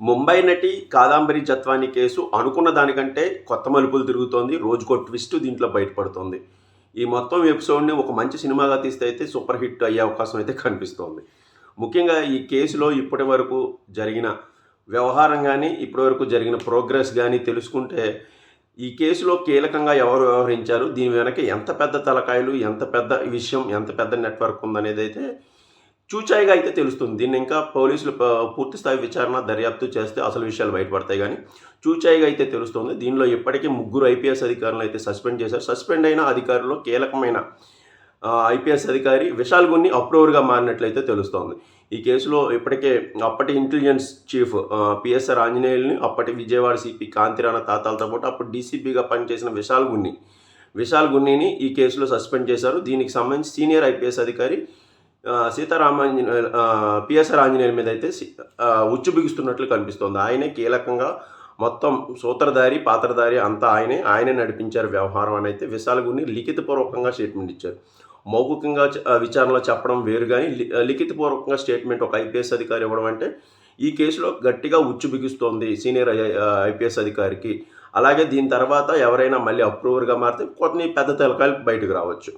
ముంబై నటి కాదాంబరి జత్వాని కేసు అనుకున్న దానికంటే కొత్త మలుపులు తిరుగుతోంది. రోజుకో ట్విస్ట్ దీంట్లో బయటపడుతోంది. ఈ మొత్తం ఎపిసోడ్ని ఒక మంచి సినిమాగా తీస్తే అయితే సూపర్ హిట్ అయ్యే అవకాశం అయితే కనిపిస్తోంది. ముఖ్యంగా ఈ కేసులో ఇప్పటి వరకు జరిగిన వ్యవహారం కానీ ఇప్పటి వరకు జరిగిన ప్రోగ్రెస్ కానీ తెలుసుకుంటే ఈ కేసులో కీలకంగా ఎవరు వ్యవహరించారు? దీని వెనక ఎంత పెద్ద తలకాయలు ఎంత పెద్ద విషయం ఎంత పెద్ద నెట్వర్క్ ఉందనేది అయితే చూచాయిగా అయితే తెలుస్తుంది. దీన్ని ఇంకా పోలీసులు పూర్తి స్థాయి విచారణ దర్యాప్తు చేస్తే అసలు విషయాలు బయటపడతాయి కానీ చూచాయిగా అయితే తెలుస్తుంది. దీనిలో ఇప్పటికీ ముగ్గురు ఐపీఎస్ అధికారులను అయితే సస్పెండ్ చేశారు. సస్పెండ్ అయిన అధికారుల్లో కీలకమైన ఐపీఎస్ అధికారి విశాల్ గున్ని అప్రూవర్గా మారినట్లయితే తెలుస్తోంది. ఈ కేసులో ఇప్పటికే అప్పటి ఇంటెలిజెన్స్ చీఫ్ పిఎస్ఆర్ ఆంజనేయుల్ని అప్పటి విజయవాడ సిపి కాంతిరాణ తాతాలతో పాటు అప్పుడు డీసీపీగా పనిచేసిన విశాల్ గున్ని విశాల్ గున్నిని ఈ కేసులో సస్పెండ్ చేశారు. దీనికి సంబంధించి సీనియర్ ఐపీఎస్ అధికారి సీతారామాంజనే పిఎస్ఆర్ ఆంజనేయుల మీద అయితే ఉచ్చు బిగుస్తున్నట్లు కనిపిస్తోంది. ఆయనే కీలకంగా మొత్తం సూత్రధారి పాత్రధారి అంతా ఆయనే ఆయనే నడిపించారు వ్యవహారం అని అయితే విశాల్ గుని లిఖితపూర్వకంగా స్టేట్మెంట్ ఇచ్చారు. మౌఖికంగా విచారణలో చెప్పడం వేరు కానీ లి- లిఖితపూర్వకంగా స్టేట్మెంట్ ఒక ఐపీఎస్ అధికారి ఇవ్వడం అంటే ఈ కేసులో గట్టిగా ఉచ్చు బిగుస్తోంది సీనియర్ ఐపీఎస్ అధికారికి. అలాగే దీని తర్వాత ఎవరైనా మళ్ళీ అప్రూవర్గా మారితే కొన్ని పెద్ద తెలకాయలు బయటకు రావచ్చు.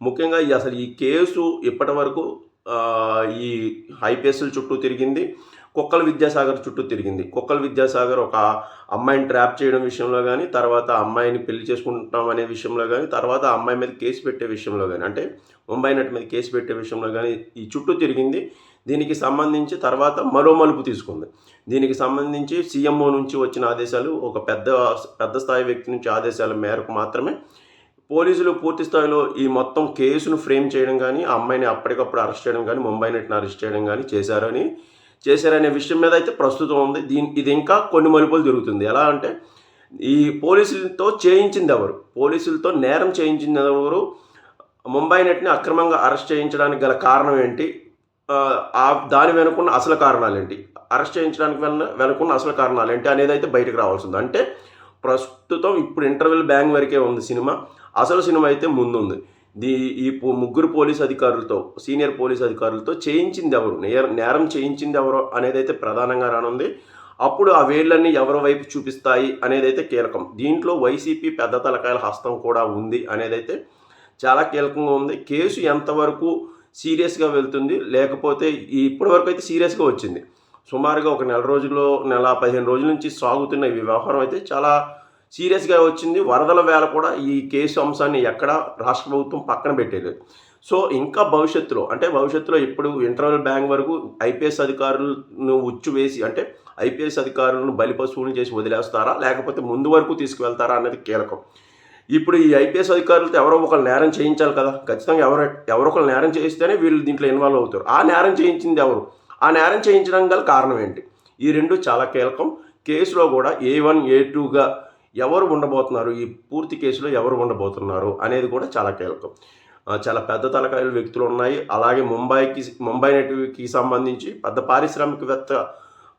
ముఖ్యంగా ఈ అసలు ఈ కేసు ఇప్పటి వరకు ఈ ఐపీఎస్ల చుట్టూ తిరిగింది కుక్కల విద్యాసాగర్ చుట్టూ తిరిగింది. కుక్కల విద్యాసాగర్ ఒక అమ్మాయిని ట్రాప్ చేయడం విషయంలో కానీ తర్వాత అమ్మాయిని పెళ్ళి చేసుకుంటాం అనే విషయంలో కానీ తర్వాత అమ్మాయి మీద కేసు పెట్టే విషయంలో కానీ అంటే ముంబై నటి మీద కేసు పెట్టే విషయంలో కానీ ఈ చుట్టూ తిరిగింది. దీనికి సంబంధించి తర్వాత మరో మలుపు తీసుకుంది. దీనికి సంబంధించి సీఎంఓ నుంచి వచ్చిన ఆదేశాలు ఒక పెద్ద పెద్ద స్థాయి వ్యక్తి నుంచి ఆదేశాల మేరకు మాత్రమే పోలీసులు పూర్తి స్థాయిలో ఈ మొత్తం కేసును ఫ్రేమ్ చేయడం కానీ ఆ అమ్మాయిని అప్పటికప్పుడు అరెస్ట్ చేయడం కానీ ముంబై నెట్ని అరెస్ట్ చేయడం కానీ చేశారని చేశారనే విషయం మీద అయితే ప్రస్తుతం ఉంది. దీని ఇది ఇంకా కొన్ని మలుపులు జరుగుతుంది ఎలా అంటే ఈ పోలీసులతో చేయించింది ఎవరు? పోలీసులతో నేరం చేయించింది ఎవరు? ముంబై నెట్ని అక్రమంగా అరెస్ట్ చేయించడానికి గల కారణం ఏంటి? ఆ, దాని వెనుకున్న అసలు కారణాలు ఏంటి? అరెస్ట్ చేయించడానికి వెనుకున్న అసలు కారణాలు ఏంటి అనేది అయితే బయటకు రావాల్సింది అంటే ప్రస్తుతం ఇప్పుడు ఇంటర్వెల్ బ్యాంగ్ వరకే ఉంది సినిమా. అసలు సినిమా అయితే ముందుంది. దీ ఈ ముగ్గురు పోలీస్ అధికారులతో సీనియర్ పోలీస్ అధికారులతో చేయించింది ఎవరు? నేర నేరం చేయించింది ఎవరు అనేది అయితే ప్రధానంగా రానుంది. అప్పుడు ఆ వేళ్ళన్నీ ఎవరి వైపు చూపిస్తాయి అనేది అయితే కీలకం. దీంట్లో వైసీపీ పెద్ద తలకాయల హస్తం కూడా ఉంది అనేది అయితే చాలా కీలకంగా ఉంది. కేసు ఎంతవరకు సీరియస్గా వెళ్తుంది లేకపోతే ఇప్పటివరకు అయితే సీరియస్గా వచ్చింది. సుమారుగా ఒక నెల రోజుల్లో నెల పదిహేను రోజుల నుంచి సాగుతున్న ఈ వ్యవహారం అయితే చాలా సీరియస్గా వచ్చింది. వరదల వేళ కూడా ఈ కేసు అంశాన్ని ఎక్కడ రాష్ట్ర ప్రభుత్వం పక్కన పెట్టేది సో ఇంకా భవిష్యత్తులో అంటే భవిష్యత్తులో ఇప్పుడు ఇంటర్వల్ బ్యాంక్ వరకు ఐపీఎస్ అధికారులను ఉచ్చు వేసి అంటే ఐపీఎస్ అధికారులను బలిపశువులు చేసి వదిలేస్తారా? లేకపోతే ముందు వరకు తీసుకువెళ్తారా అనేది కీలకం. ఇప్పుడు ఈ ఐపీఎస్ అధికారులతో ఎవరో ఒకరు నేరం చేయించాలి కదా. ఖచ్చితంగా ఎవరో ఎవరో ఒకరు నేరం చేయిస్తేనే వీళ్ళు దీంట్లో ఇన్వాల్వ్ అవుతారు. ఆ నేరం చేయించింది ఎవరు? ఆ నేరం చేయించడం గల కారణం ఏంటి? ఈ రెండు చాలా కీలకం. కేసులో కూడా ఏ వన్ ఏ టూగా ఎవరు ఉండబోతున్నారు? ఈ పూర్తి కేసులో ఎవరు ఉండబోతున్నారు? అనేది కూడా చాలా కీలకం. చాలా పెద్ద తలకాయలు వ్యక్తులు ఉన్నాయి. అలాగే ముంబైకి ముంబై నెట్కి సంబంధించి పెద్ద పారిశ్రామికవేత్త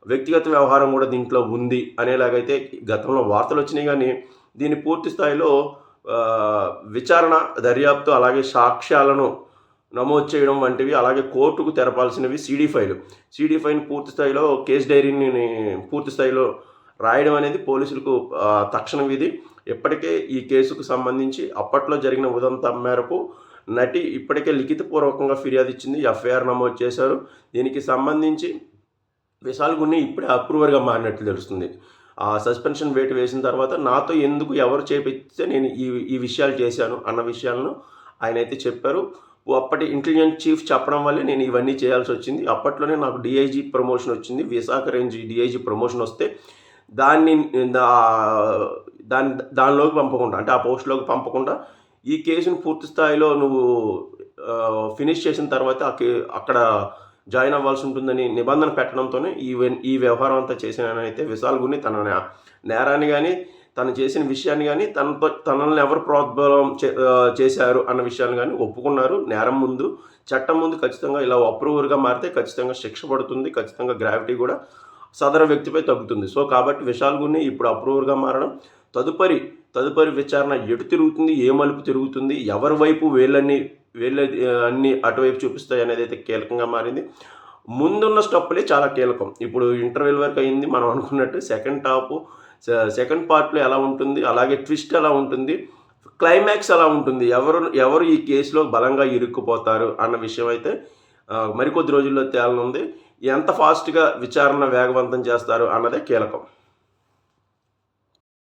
వ్యక్తిగత వ్యవహారం కూడా దీంట్లో ఉంది అనేలాగైతే గతంలో వార్తలు వచ్చినాయి కానీ దీన్ని పూర్తి స్థాయిలో విచారణ దర్యాప్తు అలాగే సాక్ష్యాలను నమోదు చేయడం వంటివి అలాగే కోర్టుకు తెరపాల్సినవి సీడీ ఫైలు. సీడీ ఫైల్ పూర్తి స్థాయిలో కేసు డైరీని పూర్తి స్థాయిలో రాయడం అనేది పోలీసులకు తక్షణం తక్షణ విధి. ఇప్పటికే ఈ కేసుకు సంబంధించి అప్పట్లో జరిగిన ఉదంతం మేరకు నటి ఇప్పటికే లిఖితపూర్వకంగా ఫిర్యాదు ఇచ్చింది ఎఫ్ఐఆర్ నమోదు చేశారు. దీనికి సంబంధించి విశాల్ గున్ని ఇప్పుడే అప్రూవర్గా మారినట్లు తెలుస్తుంది. ఆ సస్పెన్షన్ వేటు వేసిన తర్వాత నాతో ఎందుకు ఎవరు చేపిస్తే నేను ఈ ఈ విషయాలు చేశాను అన్న విషయాలను ఆయన అయితే చెప్పారు. అప్పటి ఇంటెలిజెన్స్ చీఫ్ చెప్పడం వల్లే నేను ఇవన్నీ చేయాల్సి వచ్చింది. అప్పట్లోనే నాకు డిఐజీ ప్రమోషన్ వచ్చింది. విశాఖ రేంజ్ డిఐజీ ప్రమోషన్ వస్తే దాన్ని దాని దానిలోకి పంపకుండా అంటే ఆ పోస్ట్లోకి పంపకుండా ఈ కేసును పూర్తి స్థాయిలో నువ్వు ఫినిష్ చేసిన తర్వాత ఆ కే అక్కడ జాయిన్ అవ్వాల్సి ఉంటుందని నిబంధన పెట్టడంతోనే ఈ ఈ వ్యవహారం అంతా అయితే విశాల్ గుని తన నేరాన్ని కానీ తను చేసిన విషయాన్ని కానీ తనతో తనల్ని ఎవరు ప్రోద్బలం చే- చేశారు అన్న విషయాన్ని కానీ ఒప్పుకున్నారు. నేరం ముందు చట్టం ముందు ఖచ్చితంగా ఇలా అప్రూవర్గా మారితే ఖచ్చితంగా శిక్ష పడుతుంది ఖచ్చితంగా గ్రావిటీ కూడా సదర వ్యక్తిపై తగ్గుతుంది. సో కాబట్టి విశాల్ గుని ఇప్పుడు అప్రూవర్గా మారడం తదుపరి తదుపరి విచారణ ఎటు తిరుగుతుంది ఏ మలుపు తిరుగుతుంది ఎవరి వైపు వేళ్ళన్ని వేళ్ళ అన్ని అటువైపు చూపిస్తాయి అనేది అయితే కీలకంగా మారింది. ముందున్న స్టప్పులే చాలా కీలకం. ఇప్పుడు ఇంటర్వెల్ వరకు అయింది మనం అనుకున్నట్టు సెకండ్ టాప్ సెకండ్ పార్ట్లో ఎలా ఉంటుంది? అలాగే ట్విస్ట్ ఎలా ఉంటుంది? క్లైమాక్స్ ఎలా ఉంటుంది? ఎవరు ఎవరు ఈ కేసులో బలంగా ఇరుక్కుపోతారు అన్న విషయం అయితే మరికొద్ది రోజుల్లో తేలనుంది. ఎంత ఫాస్ట్గా విచారణ వేగవంతం చేస్తారు అన్నదే కీలకం.